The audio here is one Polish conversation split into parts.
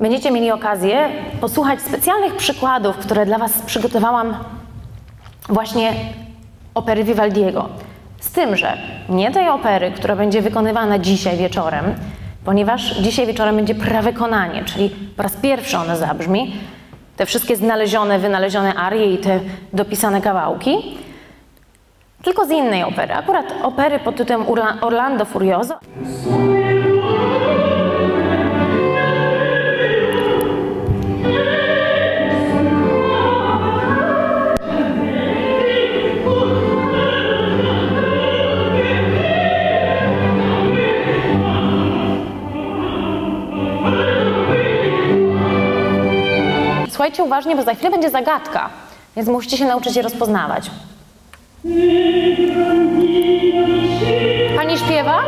będziecie mieli okazję posłuchać specjalnych przykładów, które dla Was przygotowałam właśnie opery Vivaldiego. Z tym, że nie tej opery, która będzie wykonywana dzisiaj wieczorem, ponieważ dzisiaj wieczorem będzie prawykonanie, czyli po raz pierwszy ona zabrzmi, te wszystkie znalezione, wynalezione arie i te dopisane kawałki, tylko z innej opery. Akurat opery pod tytułem Orlando Furioso. Słuchajcie uważnie, bo za chwilę będzie zagadka, więc musicie się nauczyć je rozpoznawać. Pani śpiewa?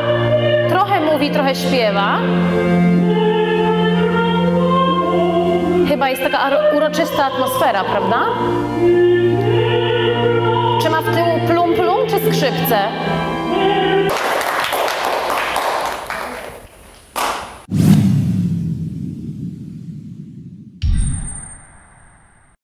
Trochę mówi, trochę śpiewa. Chyba jest taka uroczysta atmosfera, prawda? Czy ma w tyłu plum plum czy skrzypce?